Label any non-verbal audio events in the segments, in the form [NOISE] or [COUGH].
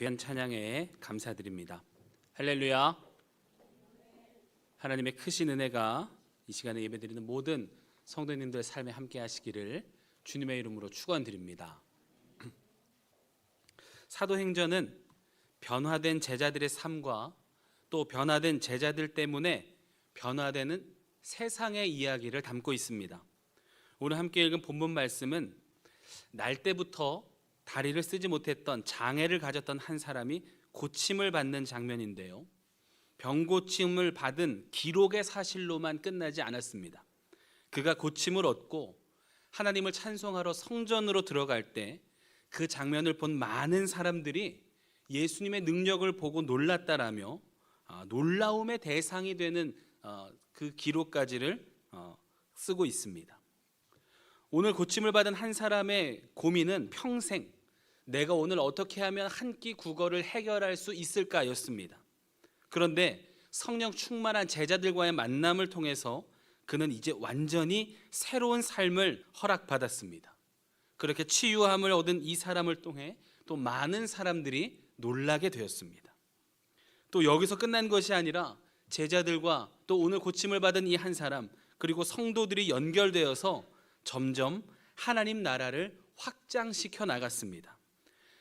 귀한 찬양에 감사드립니다. 할렐루야. 하나님의 크신 은혜가 이 시간에 예배드리는 모든 성도님들 삶에 함께 하시기를 주님의 이름으로 축원드립니다. [CLEARS THROAT] 사도행전은 변화된 제자들의 삶과 또 변화된 제자들 때문에 변화되는 세상의 이야기를 담고 있습니다. 오늘 함께 읽은 본문 말씀은 날 때부터 다리를 쓰지 못했던 장애를 가졌던 한 사람이 고침을 받는 장면인데요. 병 고침을 받은 기록의 사실로만 끝나지 않았습니다. 그가 고침을 얻고 하나님을 찬송하러 성전으로 들어갈 때 그 장면을 본 많은 사람들이 예수님의 능력을 보고 놀랐다라며 아, 놀라움의 대상이 되는 어, 그 기록까지를 어, 쓰고 있습니다. 오늘 고침을 받은 한 사람의 고민은 평생 내가 오늘 어떻게 하면 한 끼 국어를 해결할 수 있을까였습니다. 그런데 성령 충만한 제자들과의 만남을 통해서 그는 이제 완전히 새로운 삶을 허락받았습니다. 그렇게 치유함을 얻은 이 사람을 통해 또 많은 사람들이 놀라게 되었습니다. 또 여기서 끝난 것이 아니라 제자들과 또 오늘 고침을 받은 이 한 사람 그리고 성도들이 연결되어서 점점 하나님 나라를 확장시켜 나갔습니다.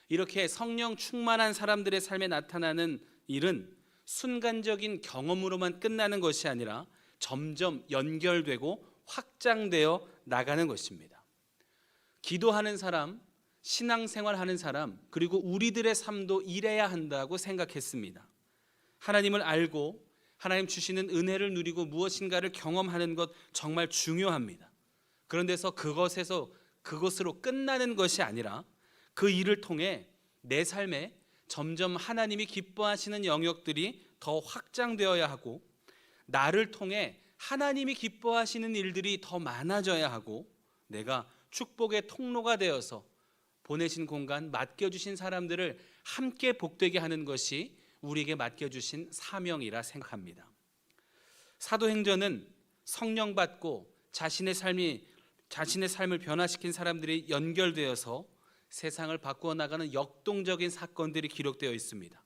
이렇게 성령 충만한 사람들의 삶에 나타나는 일은 순간적인 경험으로만 끝나는 것이 아니라 점점 연결되고 확장되어 나가는 것입니다. 기도하는 사람, 신앙생활 하는 사람, 그리고 우리들의 삶도 이래야 한다고 생각했습니다. 하나님을 알고 하나님 주시는 은혜를 누리고 무엇인가를 경험하는 것 정말 중요합니다. 그런데서 그것에서 그것으로 끝나는 것이 아니라 그 일을 통해 내 삶에 점점 하나님이 기뻐하시는 영역들이 더 확장되어야 하고 나를 통해 하나님이 기뻐하시는 일들이 더 많아져야 하고 내가 축복의 통로가 되어서 보내신 공간 맡겨주신 사람들을 함께 복되게 하는 것이 우리에게 맡겨주신 사명이라 생각합니다. 사도행전은 성령 받고 자신의 삶이 자신의 삶을 변화시킨 사람들이 연결되어서 세상을 바꾸어 나가는 역동적인 사건들이 기록되어 있습니다.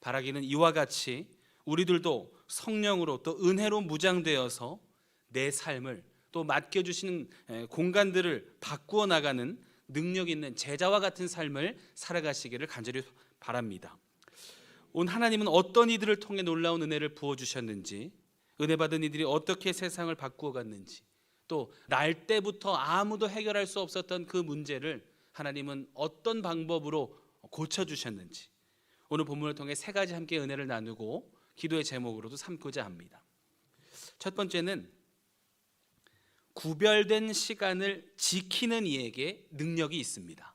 바라기는 이와 같이 우리들도 성령으로 또 은혜로 무장되어서 내 삶을 또 맡겨주시는 공간들을 바꾸어 나가는 능력 있는 제자와 같은 삶을 살아가시기를 간절히 바랍니다. 온 하나님은 어떤 이들을 통해 놀라운 은혜를 부어 주셨는지, 은혜 받은 이들이 어떻게 세상을 바꾸어 갔는지, 또 날 때부터 아무도 해결할 수 없었던 그 문제를 하나님은 어떤 방법으로 고쳐 주셨는지, 오늘 본문을 통해 세 가지 함께 은혜를 나누고 기도의 제목으로도 삼고자 합니다. 첫 번째는 구별된 시간을 지키는 이에게 능력이 있습니다.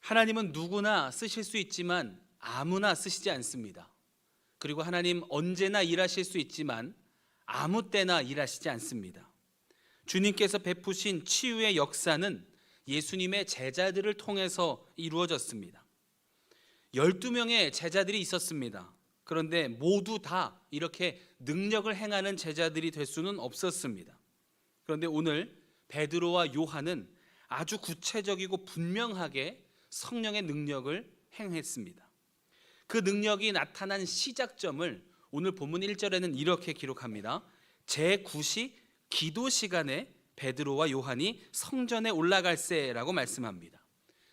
하나님은 누구나 쓰실 수 있지만 아무나 쓰시지 않습니다. 그리고 하나님 언제나 일하실 수 있지만 아무 때나 일하시지 않습니다. 주님께서 베푸신 치유의 역사는 예수님의 제자들을 통해서 이루어졌습니다. 12명의 제자들이 있었습니다. 그런데 모두 다 이렇게 능력을 행하는 제자들이 될 수는 없었습니다. 그런데 오늘 베드로와 요한은 아주 구체적이고 분명하게 성령의 능력을 행했습니다. 그 능력이 나타난 시작점을 오늘 본문 1절에는 이렇게 기록합니다. 제9시 기도 시간에 베드로와 요한이 성전에 올라갈세라고 말씀합니다.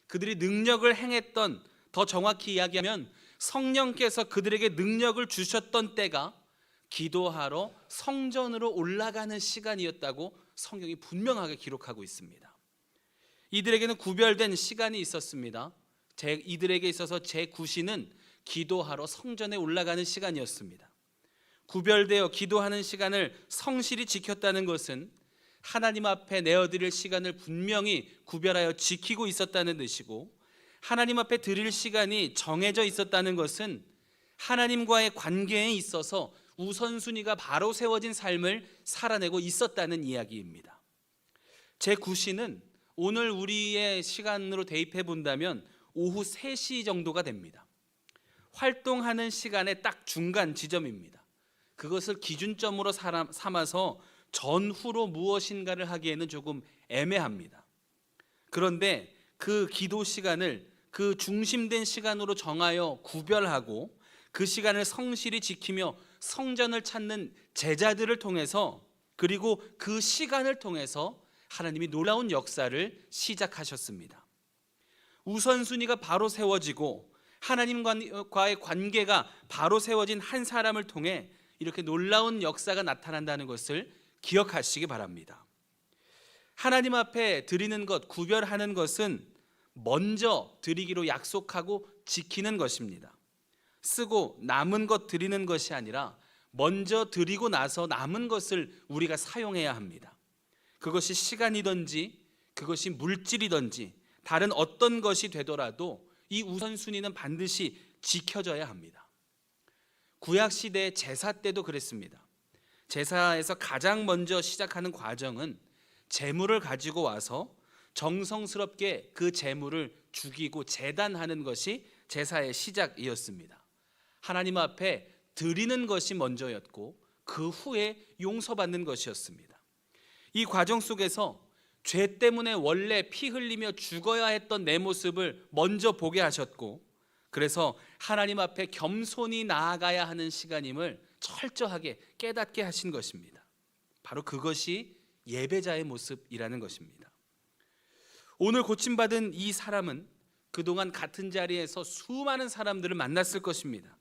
그들이 능력을 행했던 더 정확히 이야기하면 성령께서 그들에게 능력을 주셨던 때가 기도하러 성전으로 올라가는 시간이었다고 성경이 분명하게 기록하고 있습니다. 이들에게는 구별된 시간이 있었습니다. 제, 이들에게 있어서 제9시는 기도하러 성전에 올라가는 시간이었습니다. 구별되어 기도하는 시간을 성실히 지켰다는 것은 하나님 앞에 내어드릴 시간을 분명히 구별하여 지키고 있었다는 뜻이고 하나님 앞에 드릴 시간이 정해져 있었다는 것은 하나님과의 관계에 있어서 우선순위가 바로 세워진 삶을 살아내고 있었다는 이야기입니다. 제 9시는 오늘 우리의 시간으로 대입해 본다면 오후 3시 정도가 됩니다. 활동하는 시간의 딱 중간 지점입니다. 그것을 기준점으로 삼아서 전후로 무엇인가를 하기에는 조금 애매합니다. 그런데 그 기도 시간을 그 중심된 시간으로 정하여 구별하고 그 시간을 성실히 지키며 성전을 찾는 제자들을 통해서 그리고 그 시간을 통해서 하나님이 놀라운 역사를 시작하셨습니다. 우선순위가 바로 세워지고 하나님과의 관계가 바로 세워진 한 사람을 통해 이렇게 놀라운 역사가 나타난다는 것을 기억하시기 바랍니다. 하나님 앞에 드리는 것, 구별하는 것은 먼저 드리기로 약속하고 지키는 것입니다. 쓰고 남은 것 드리는 것이 아니라 먼저 드리고 나서 남은 것을 우리가 사용해야 합니다. 그것이 시간이든지 그것이 물질이든지 다른 어떤 것이 되더라도 이 우선순위는 반드시 지켜져야 합니다. 구약 시대 제사 때도 그랬습니다. 제사에서 가장 먼저 시작하는 과정은 재물을 가지고 와서 정성스럽게 그 재물을 죽이고 제단하는 것이 제사의 시작이었습니다. 하나님 앞에 드리는 것이 먼저였고 그 후에 용서받는 것이었습니다. 이 과정 속에서 죄 때문에 원래 피 흘리며 죽어야 했던 내 모습을 먼저 보게 하셨고 그래서 하나님 앞에 겸손히 나아가야 하는 시간임을 철저하게 깨닫게 하신 것입니다. 바로 그것이 예배자의 모습이라는 것입니다. 오늘 고침받은 이 사람은 그동안 같은 자리에서 수많은 사람들을 만났을 것입니다.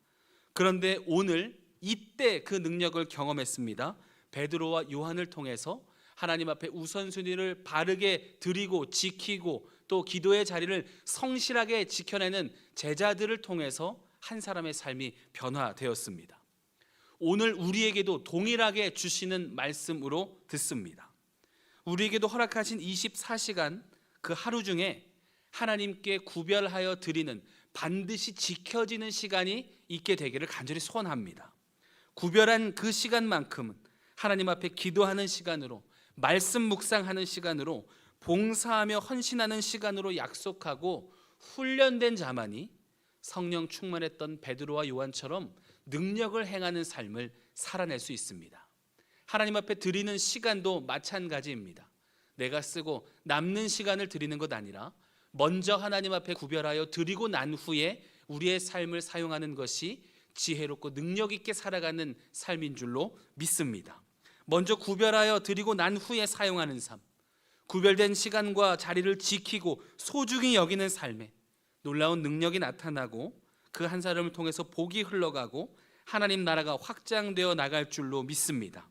그런데 오늘 이때 그 능력을 경험했습니다. 베드로와 요한을 통해서 하나님 앞에 우선순위를 바르게 드리고 지키고 또 기도의 자리를 성실하게 지켜내는 제자들을 통해서 한 사람의 삶이 변화되었습니다. 오늘 우리에게도 동일하게 주시는 말씀으로 듣습니다. 우리에게도 허락하신 24시간 그 하루 중에 하나님께 구별하여 드리는 반드시 지켜지는 시간이 있게 되기를 간절히 소원합니다. 구별한 그 시간만큼은 하나님 앞에 기도하는 시간으로 말씀 묵상하는 시간으로 봉사하며 헌신하는 시간으로 약속하고 훈련된 자만이 성령 충만했던 베드로와 요한처럼 능력을 행하는 삶을 살아낼 수 있습니다. 하나님 앞에 드리는 시간도 마찬가지입니다. 내가 쓰고 남는 시간을 드리는 것 아니라 먼저 하나님 앞에 구별하여 드리고 난 후에 우리의 삶을 사용하는 것이 지혜롭고 능력 있게 살아가는 삶인 줄로 믿습니다. 먼저 구별하여 드리고 난 후에 사용하는 삶, 구별된 시간과 자리를 지키고 소중히 여기는 삶에 놀라운 능력이 나타나고 그 한 사람을 통해서 복이 흘러가고 하나님 나라가 확장되어 나갈 줄로 믿습니다.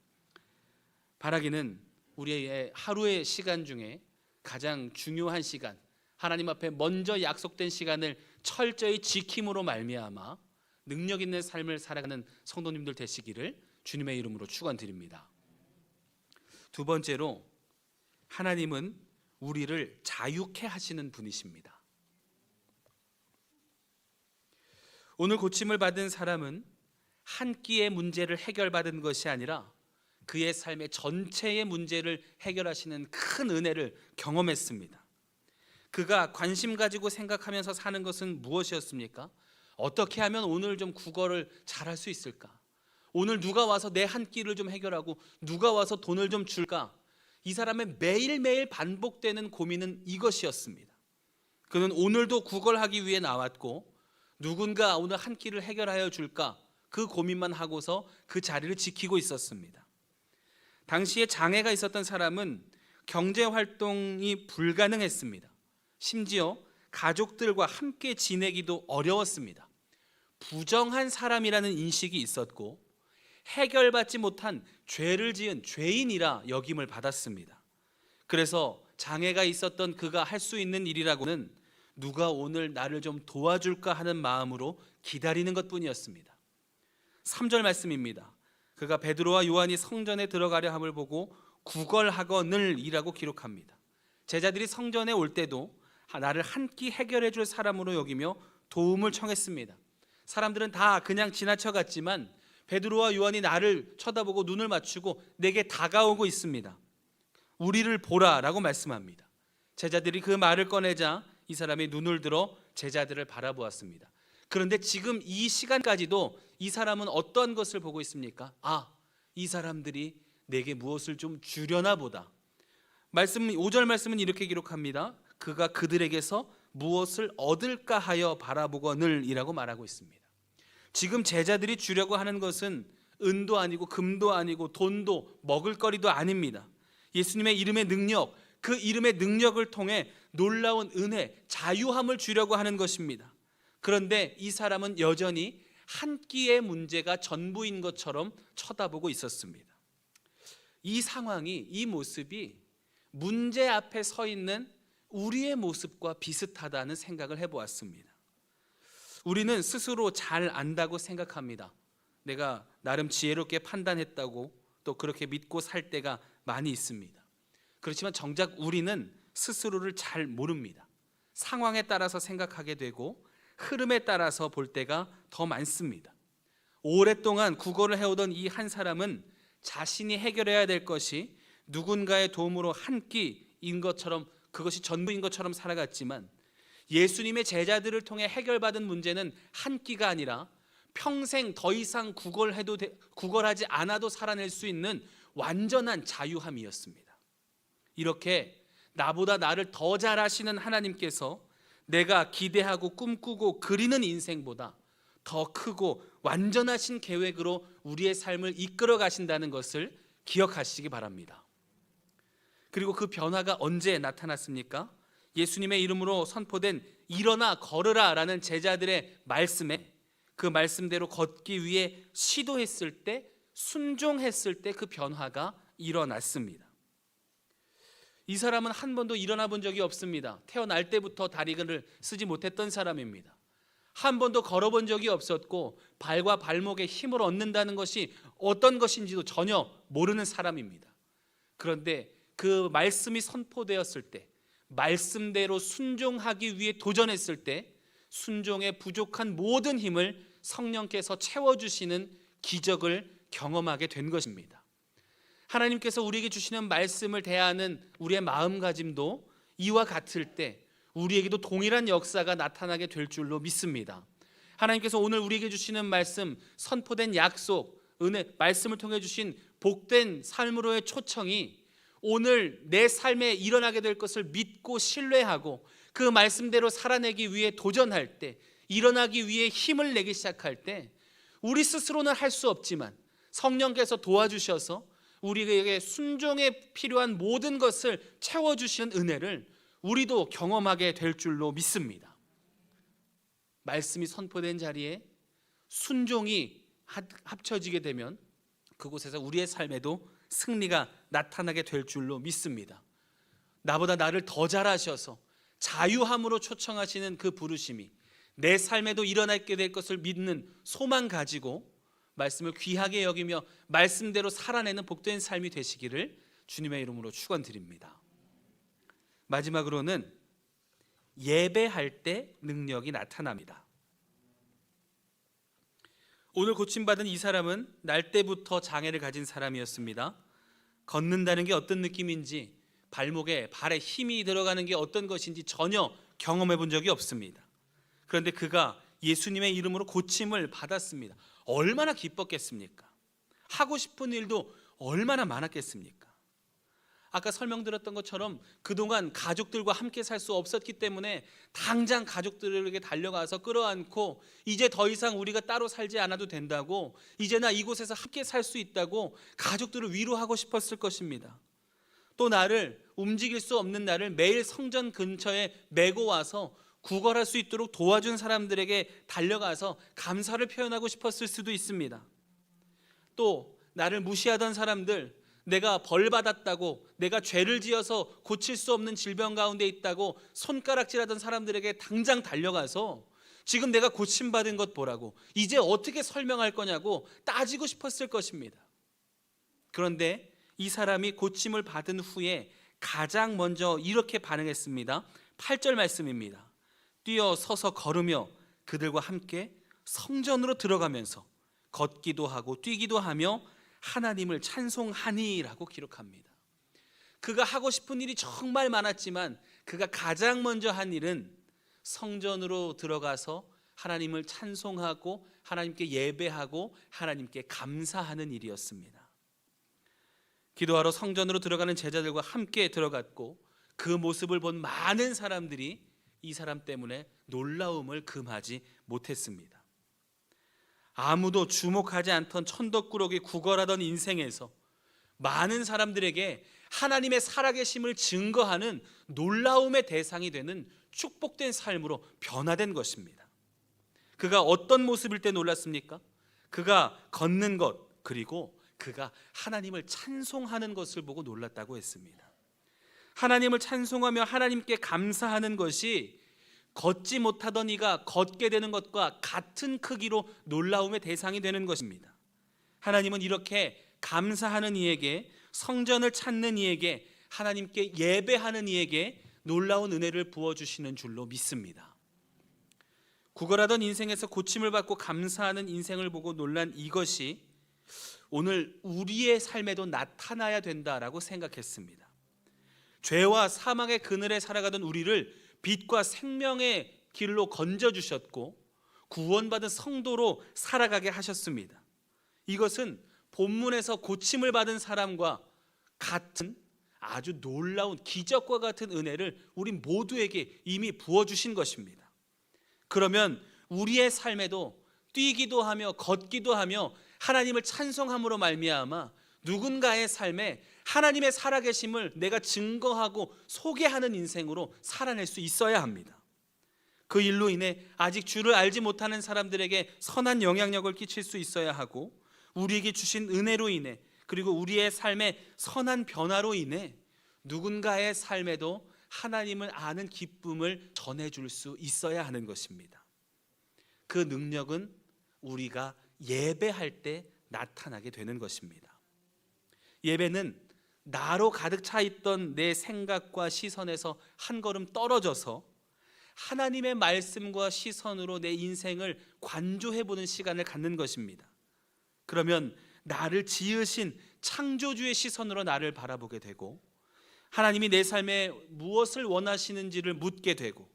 바라기는 우리의 하루의 시간 중에 가장 중요한 시간, 하나님 앞에 먼저 약속된 시간을 철저히 지킴으로 말미암아 능력 있는 삶을 살아가는 성도님들 되시기를 주님의 이름으로 축원드립니다. 두 번째로 하나님은 우리를 자유케 하시는 분이십니다. 오늘 고침을 받은 사람은 한 끼의 문제를 해결받은 것이 아니라 그의 삶의 전체의 문제를 해결하시는 큰 은혜를 경험했습니다. 그가 관심 가지고 생각하면서 사는 것은 무엇이었습니까? 어떻게 하면 오늘 좀 국어를 잘할 수 있을까? 오늘 누가 와서 내 한 끼를 좀 해결하고 누가 와서 돈을 좀 줄까? 이 사람의 매일매일 반복되는 고민은 이것이었습니다. 그는 오늘도 구걸하기 위해 나왔고 누군가 오늘 한 끼를 해결하여 줄까? 그 고민만 하고서 그 자리를 지키고 있었습니다. 당시에 장애가 있었던 사람은 경제 활동이 불가능했습니다. 심지어 가족들과 함께 지내기도 어려웠습니다. 부정한 사람이라는 인식이 있었고 해결받지 못한 죄를 지은 죄인이라 여김을 받았습니다. 그래서 장애가 있었던 그가 할 수 있는 일이라고는 누가 오늘 나를 좀 도와줄까 하는 마음으로 기다리는 것뿐이었습니다. 3절 말씀입니다. 그가 베드로와 요한이 성전에 들어가려 함을 보고 구걸하거늘이라고 기록합니다. 제자들이 성전에 올 때도 나를 한 끼 해결해 줄 사람으로 여기며 도움을 청했습니다. 사람들은 다 그냥 지나쳐 갔지만 베드로와 요한이 나를 쳐다보고 눈을 맞추고 내게 다가오고 있습니다. 우리를 보라라고 말씀합니다. 제자들이 그 말을 꺼내자 이 사람이 눈을 들어 제자들을 바라보았습니다. 그런데 지금 이 시간까지도 이 사람은 어떤 것을 보고 있습니까? 아, 이 사람들이 내게 무엇을 좀 주려나 보다. 말씀 5절 말씀은 이렇게 기록합니다. 그가 그들에게서 무엇을 얻을까 하여 바라보거늘이라고 말하고 있습니다. 지금 제자들이 주려고 하는 것은 은도 아니고 금도 아니고 돈도 먹을거리도 아닙니다. 예수님의 이름의 능력, 그 이름의 능력을 통해 놀라운 은혜, 자유함을 주려고 하는 것입니다. 그런데 이 사람은 여전히 한 끼의 문제가 전부인 것처럼 쳐다보고 있었습니다. 이 상황이, 이 모습이 문제 앞에 서 있는 우리의 모습과 비슷하다는 생각을 해보았습니다. 우리는 스스로 잘 안다고 생각합니다. 내가 나름 지혜롭게 판단했다고 또 그렇게 믿고 살 때가 많이 있습니다. 그렇지만 정작 우리는 스스로를 잘 모릅니다. 상황에 따라서 생각하게 되고 흐름에 따라서 볼 때가 더 많습니다. 오랫동안 국어를 해오던 이 한 사람은 자신이 해결해야 될 것이 누군가의 도움으로 한 끼인 것처럼 그것이 전부인 것처럼 살아갔지만 예수님의 제자들을 통해 해결받은 문제는 한 끼가 아니라 평생 더 이상 구걸해도 돼- 구걸하지 않아도 살아낼 수 있는 완전한 자유함이었습니다. 이렇게 나보다 나를 더 잘 아시는 하나님께서 내가 기대하고 꿈꾸고 그리는 인생보다 더 크고 완전하신 계획으로 우리의 삶을 이끌어 가신다는 것을 기억하시기 바랍니다. 그리고 그 변화가 언제 나타났습니까? 예수님의 이름으로 선포된 일어나 걸으라라는 제자들의 말씀에 그 말씀대로 걷기 위해 시도했을 때 순종했을 때 그 변화가 일어났습니다. 이 사람은 한 번도 일어나 본 적이 없습니다. 태어날 때부터 다리를 쓰지 못했던 사람입니다. 한 번도 걸어본 적이 없었고 발과 발목에 힘을 얻는다는 것이 어떤 것인지도 전혀 모르는 사람입니다. 그런데 그 말씀이 선포되었을 때 말씀대로 순종하기 위해 도전했을 때 순종에 부족한 모든 힘을 성령께서 채워주시는 기적을 경험하게 된 것입니다. 하나님께서 우리에게 주시는 말씀을 대하는 우리의 마음가짐도 이와 같을 때 우리에게도 동일한 역사가 나타나게 될 줄로 믿습니다. 하나님께서 오늘 우리에게 주시는 말씀, 선포된 약속, 은혜, 말씀을 통해 주신 복된 삶으로의 초청이 오늘 내 삶에 일어나게 될 것을 믿고 신뢰하고 그 말씀대로 살아내기 위해 도전할 때, 일어나기 위해 힘을 내기 시작할 때, 우리 스스로는 할 수 없지만 성령께서 도와주셔서 우리에게 순종에 필요한 모든 것을 채워주시는 은혜를 우리도 경험하게 될 줄로 믿습니다. 말씀이 선포된 자리에 순종이 합- 합쳐지게 되면 그곳에서 우리의 삶에도 승리가 나타나게 될 줄로 믿습니다. 나보다 나를 더 잘하셔서 자유함으로 초청하시는 그 부르심이 내 삶에도 일어나게 될 것을 믿는 소망 가지고 말씀을 귀하게 여기며 말씀대로 살아내는 복된 삶이 되시기를 주님의 이름으로 축원드립니다. 마지막으로는 예배할 때 능력이 나타납니다. 오늘 고침받은 이 사람은 날 때부터 장애를 가진 사람이었습니다. 걷는다는 게 어떤 느낌인지 발목에 발에 힘이 들어가는 게 어떤 것인지 전혀 경험해 본 적이 없습니다. 그런데 그가 예수님의 이름으로 고침을 받았습니다. 얼마나 기뻤겠습니까? 하고 싶은 일도 얼마나 많았겠습니까? 아까 설명드렸던 것처럼 그동안 가족들과 함께 살 수 없었기 때문에 당장 가족들에게 달려가서 끌어안고 이제 더 이상 우리가 따로 살지 않아도 된다고 이제 나 이곳에서 함께 살 수 있다고 가족들을 위로하고 싶었을 것입니다. 또 나를 움직일 수 없는 나를 매일 성전 근처에 메고 와서 구걸할 수 있도록 도와준 사람들에게 달려가서 감사를 표현하고 싶었을 수도 있습니다. 또 나를 무시하던 사람들, 내가 벌 받았다고, 내가 죄를 지어서 고칠 수 없는 질병 가운데 있다고 손가락질하던 사람들에게 당장 달려가서 지금 내가 고침 받은 것 보라고, 이제 어떻게 설명할 거냐고 따지고 싶었을 것입니다. 그런데 이 사람이 고침을 받은 후에 가장 먼저 이렇게 반응했습니다. 8절 말씀입니다. 뛰어 서서 걸으며 그들과 함께 성전으로 들어가면서 걷기도 하고 뛰기도 하며 하나님을 찬송하니라고 기록합니다. 그가 하고 싶은 일이 정말 많았지만 그가 가장 먼저 한 일은 성전으로 들어가서 하나님을 찬송하고 하나님께 예배하고 하나님께 감사하는 일이었습니다. 기도하러 성전으로 들어가는 제자들과 함께 들어갔고 그 모습을 본 많은 사람들이 이 사람 때문에 놀라움을 금하지 못했습니다. 아무도 주목하지 않던 천덕꾸러기 구걸하던 인생에서 많은 사람들에게 하나님의 살아계심을 증거하는 놀라움의 대상이 되는 축복된 삶으로 변화된 것입니다. 그가 어떤 모습일 때 놀랐습니까? 그가 걷는 것 그리고 그가 하나님을 찬송하는 것을 보고 놀랐다고 했습니다. 하나님을 찬송하며 하나님께 감사하는 것이 걷지 못하던 이가 걷게 되는 것과 같은 크기로 놀라움의 대상이 되는 것입니다. 하나님은 이렇게 감사하는 이에게 성전을 찾는 이에게 하나님께 예배하는 이에게 놀라운 은혜를 부어 주시는 줄로 믿습니다. 구걸하던 인생에서 고침을 받고 감사하는 인생을 보고 놀란 이것이 오늘 우리의 삶에도 나타나야 된다라고 생각했습니다. 죄와 사망의 그늘에 살아가던 우리를 빛과 생명의 길로 건져 주셨고 구원받은 성도로 살아가게 하셨습니다. 이것은 본문에서 고침을 받은 사람과 같은 아주 놀라운 기적과 같은 은혜를 우리 모두에게 이미 부어 주신 것입니다. 그러면 우리의 삶에도 뛰기도 하며 걷기도 하며 하나님을 찬송함으로 말미암아 누군가의 삶에 하나님의 살아계심을 내가 증거하고 소개하는 인생으로 살아낼 수 있어야 합니다. 그 일로 인해 아직 주를 알지 못하는 사람들에게 선한 영향력을 끼칠 수 있어야 하고 우리에게 주신 은혜로 인해 그리고 우리의 삶의 선한 변화로 인해 누군가의 삶에도 하나님을 아는 기쁨을 전해줄 수 있어야 하는 것입니다. 그 능력은 우리가 예배할 때 나타나게 되는 것입니다. 예배는 나로 가득 차 있던 내 생각과 시선에서 한 걸음 떨어져서 하나님의 말씀과 시선으로 내 인생을 관조해 보는 시간을 갖는 것입니다. 그러면 나를 지으신 창조주의 시선으로 나를 바라보게 되고 하나님이 내 삶에 무엇을 원하시는지를 묻게 되고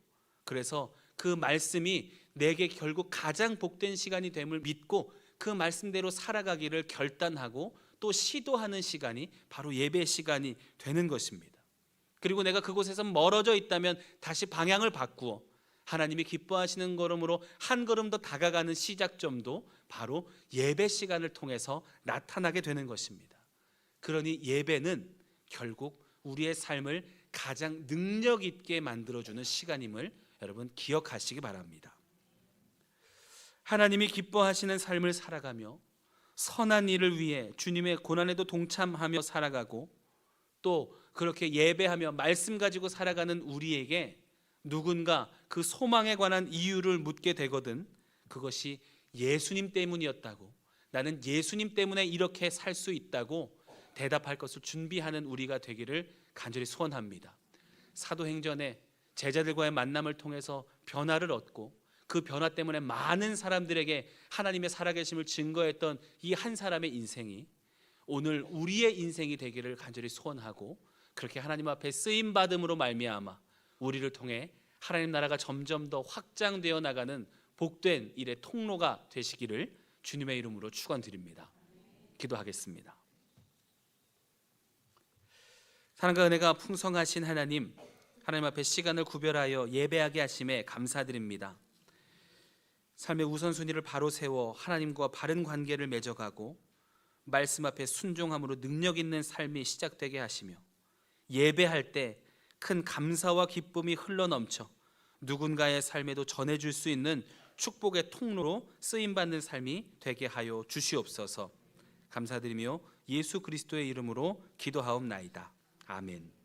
그래서 그 말씀이 내게 결국 가장 복된 시간이 됨을 믿고 그 말씀대로 살아가기를 결단하고 또 시도하는 시간이 바로 예배 시간이 되는 것입니다. 그리고 내가 그곳에서 멀어져 있다면 다시 방향을 바꾸어 하나님이 기뻐하시는 걸음으로 한 걸음 더 다가가는 시작점도 바로 예배 시간을 통해서 나타나게 되는 것입니다. 그러니 예배는 결국 우리의 삶을 가장 능력 있게 만들어주는 시간임을 여러분 기억하시기 바랍니다. 하나님이 기뻐하시는 삶을 살아가며 선한 일을 위해 주님의 고난에도 동참하며 살아가고 또 그렇게 예배하며 말씀 가지고 살아가는 우리에게 누군가 그 소망에 관한 이유를 묻게 되거든 그것이 예수님 때문이었다고 나는 예수님 때문에 이렇게 살 수 있다고 대답할 것을 준비하는 우리가 되기를 간절히 소원합니다. 사도행전에 제자들과의 만남을 통해서 변화를 얻고 그 변화 때문에 많은 사람들에게 하나님의 살아계심을 증거했던 이 한 사람의 인생이 오늘 우리의 인생이 되기를 간절히 소원하고 그렇게 하나님 앞에 쓰임 받음으로 말미암아 우리를 통해 하나님 나라가 점점 더 확장되어 나가는 복된 일의 통로가 되시기를 주님의 이름으로 축원드립니다. 기도하겠습니다. 사랑과 은혜가 풍성하신 하나님, 하나님 앞에 시간을 구별하여 예배하게 하심에 감사드립니다. 삶의 우선순위를 바로 세워 하나님과 바른 관계를 맺어가고 말씀 앞에 순종함으로 능력 있는 삶이 시작되게 하시며 예배할 때 큰 감사와 기쁨이 흘러넘쳐 누군가의 삶에도 전해줄 수 있는 축복의 통로로 쓰임 받는 삶이 되게 하여 주시옵소서. 감사드리며 예수 그리스도의 이름으로 기도하옵나이다. 아멘.